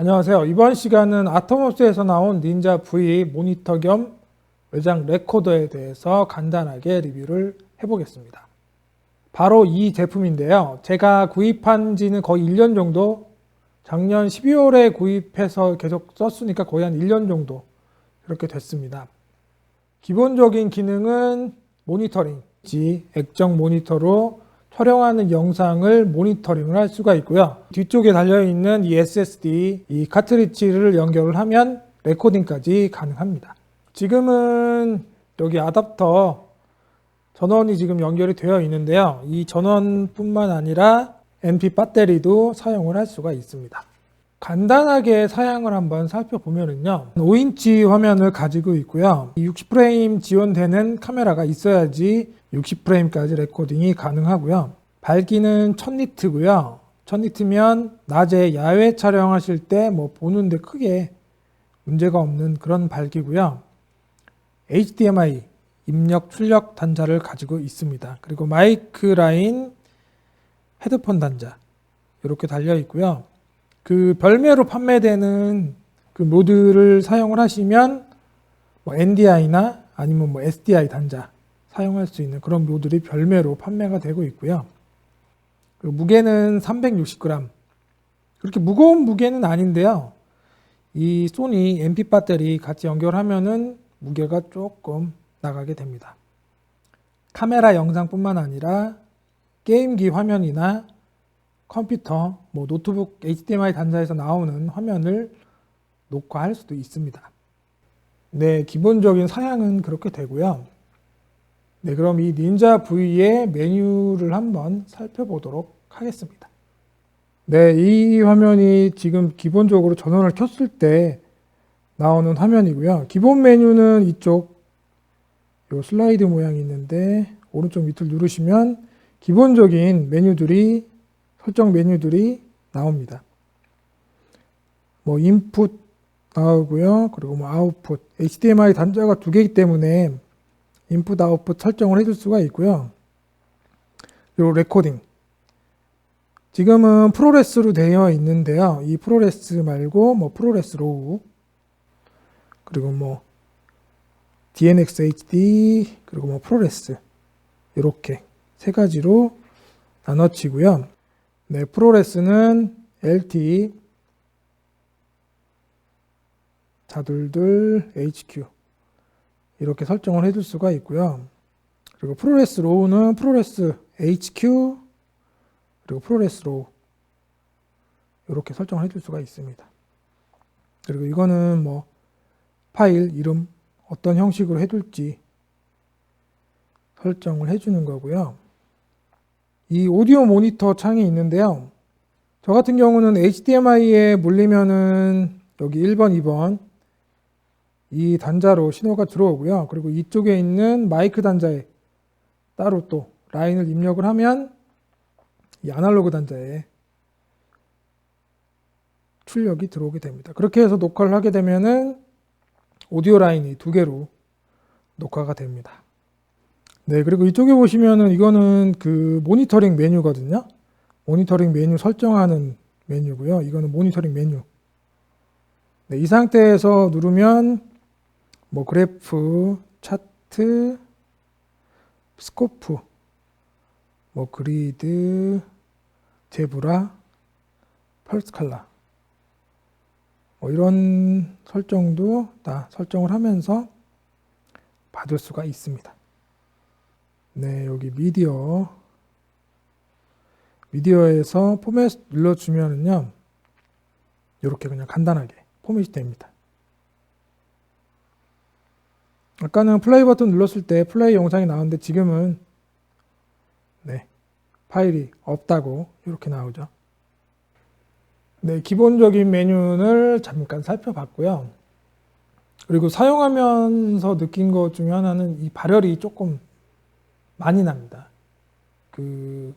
안녕하세요. 이번 시간은 아토모스에서 나온 닌자 V 모니터 겸 외장 레코더에 대해서 간단하게 리뷰를 해보겠습니다. 바로 이 제품인데요. 제가 구입한 지는 거의 1년 정도, 작년 12월에 구입해서 계속 썼으니까 거의 한 1년 정도 그렇게 됐습니다. 기본적인 기능은 모니터링, 지 액정 모니터로 촬영하는 영상을 모니터링을 할 수가 있고요. 뒤쪽에 달려있는 이 SSD, 이 카트리지를 연결을 하면 레코딩까지 가능합니다. 지금은 여기 아답터 전원이 지금 연결이 되어 있는데요. 이 전원뿐만 아니라 NP 배터리도 사용을 할 수가 있습니다. 간단하게 사양을 한번 살펴보면은요. 5인치 화면을 가지고 있고요. 60프레임 지원되는 카메라가 있어야지 60프레임까지 레코딩이 가능하고요. 밝기는 1000니트고요. 1000니트면 낮에 야외 촬영하실 때 뭐 보는데 크게 문제가 없는 그런 밝기고요. HDMI 입력 출력 단자를 가지고 있습니다. 그리고 마이크 라인 헤드폰 단자 이렇게 달려 있고요. 그 별매로 판매되는 그 모드를 사용을 하시면 뭐 NDI나 아니면 뭐 SDI 단자 사용할 수 있는 그런 모듈이 별매로 판매가 되고 있고요. 그 무게는 360g. 그렇게 무거운 무게는 아닌데요. 이 소니 MP 배터리 같이 연결하면은 무게가 조금 나가게 됩니다. 카메라 영상뿐만 아니라 게임기 화면이나 컴퓨터, 뭐 노트북 HDMI 단자에서 나오는 화면을 녹화할 수도 있습니다. 네, 기본적인 사양은 그렇게 되고요. 네, 그럼 이 닌자 V의 메뉴를 한번 살펴보도록 하겠습니다. 네, 이 화면이 지금 기본적으로 전원을 켰을 때 나오는 화면이고요. 기본 메뉴는 이쪽 요 슬라이드 모양이 있는데 오른쪽 밑을 누르시면 기본적인 메뉴들이 설정 메뉴들이 나옵니다. 뭐 인풋 나오고요. 그리고 뭐 아웃풋, HDMI 단자가 두 개이기 때문에 인풋 아웃풋 설정을 해줄 수가 있고요. 그리고 레코딩. 지금은 프로레스로 되어 있는데요. 이 프로레스 말고 뭐 프로레스 로우 그리고 뭐 DNX HD 그리고 뭐 프로레스 이렇게 세 가지로 나눠지고요. 네, 프로레스는 LT 자둘둘 HQ 이렇게 설정을 해줄 수가 있고요. 그리고 프로레스 로우는 프로레스 HQ 그리고 프로레스 로우 이렇게 설정을 해줄 수가 있습니다. 그리고 이거는 뭐 파일 이름 어떤 형식으로 해둘지 설정을 해주는 거고요. 이 오디오 모니터 창이 있는데요. 저 같은 경우는 HDMI에 물리면은 여기 1번, 2번 이 단자로 신호가 들어오고요. 그리고 이쪽에 있는 마이크 단자에 따로 또 라인을 입력을 하면 이 아날로그 단자에 출력이 들어오게 됩니다. 그렇게 해서 녹화를 하게 되면은 오디오 라인이 두 개로 녹화가 됩니다. 네, 그리고 이쪽에 보시면은 이거는 그 모니터링 메뉴거든요. 모니터링 메뉴 설정하는 메뉴고요. 이거는 모니터링 메뉴. 네, 이 상태에서 누르면 뭐 그래프, 차트, 스코프, 뭐 그리드, 제브라, 펄스 칼라 뭐 이런 설정도 다 설정을 하면서 받을 수가 있습니다. 네, 여기 미디어 미디어에서 포맷 눌러주면은요 이렇게 그냥 간단하게 포맷이 됩니다. 아까는 플레이 버튼 눌렀을 때 플레이 영상이 나오는데 지금은 네 파일이 없다고 이렇게 나오죠. 네, 기본적인 메뉴를 잠깐 살펴봤고요. 그리고 사용하면서 느낀 것 중에 하나는 이 발열이 조금 많이 납니다. 그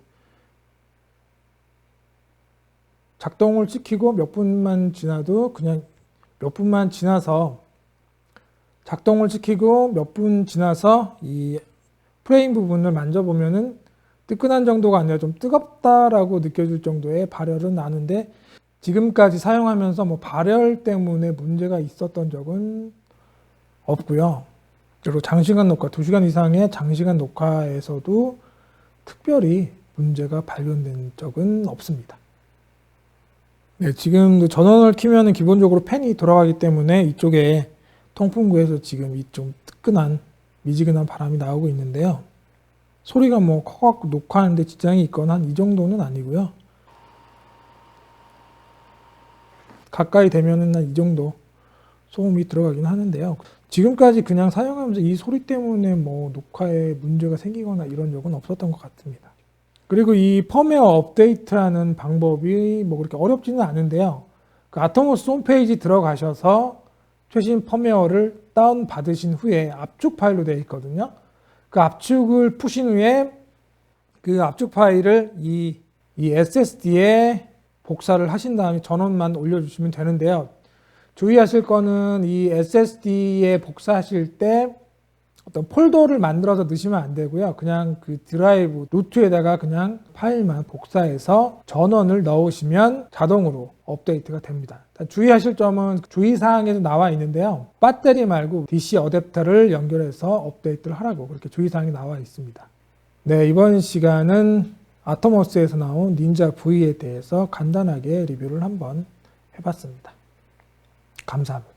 작동을 시키고 몇 분만 지나도 그냥 몇 분만 지나서 작동을 시키고 몇 분 지나서 이 프레임 부분을 만져보면은 뜨끈한 정도가 아니라 좀 뜨겁다라고 느껴질 정도의 발열은 나는데 지금까지 사용하면서 뭐 발열 때문에 문제가 있었던 적은 없고요. 그리고 장시간 녹화, 2시간 이상의 장시간 녹화에서도 특별히 문제가 발견된 적은 없습니다. 네, 지금 전원을 키면 기본적으로 팬이 돌아가기 때문에 이쪽에 통풍구에서 지금 이 좀 뜨끈한 미지근한 바람이 나오고 있는데요. 소리가 뭐 커갖고 녹화하는데 지장이 있거나 한 이 정도는 아니고요. 가까이 되면은 한 이 정도 소음이 들어가긴 하는데요. 지금까지 그냥 사용하면서 이 소리 때문에 뭐 녹화에 문제가 생기거나 이런 적은 없었던 것 같습니다. 그리고 이 펌웨어 업데이트하는 방법이 뭐 그렇게 어렵지는 않은데요. 그 아토모스 홈페이지 들어가셔서 최신 펌웨어를 다운 받으신 후에 압축 파일로 되어 있거든요. 그 압축을 푸신 후에 그 압축 파일을 이, 이 SSD에 복사를 하신 다음에 전원만 올려주시면 되는데요. 주의하실 거는 이 SSD에 복사하실 때 어떤 폴더를 만들어서 넣으시면 안 되고요. 그냥 그 드라이브 루트에다가 그냥 파일만 복사해서 전원을 넣으시면 자동으로 업데이트가 됩니다. 주의하실 점은 주의사항에도 나와 있는데요. 배터리 말고 DC 어댑터를 연결해서 업데이트를 하라고 그렇게 주의사항이 나와 있습니다. 네, 이번 시간은 아토모스에서 나온 닌자 V에 대해서 간단하게 리뷰를 한번 해봤습니다. 감사합니다.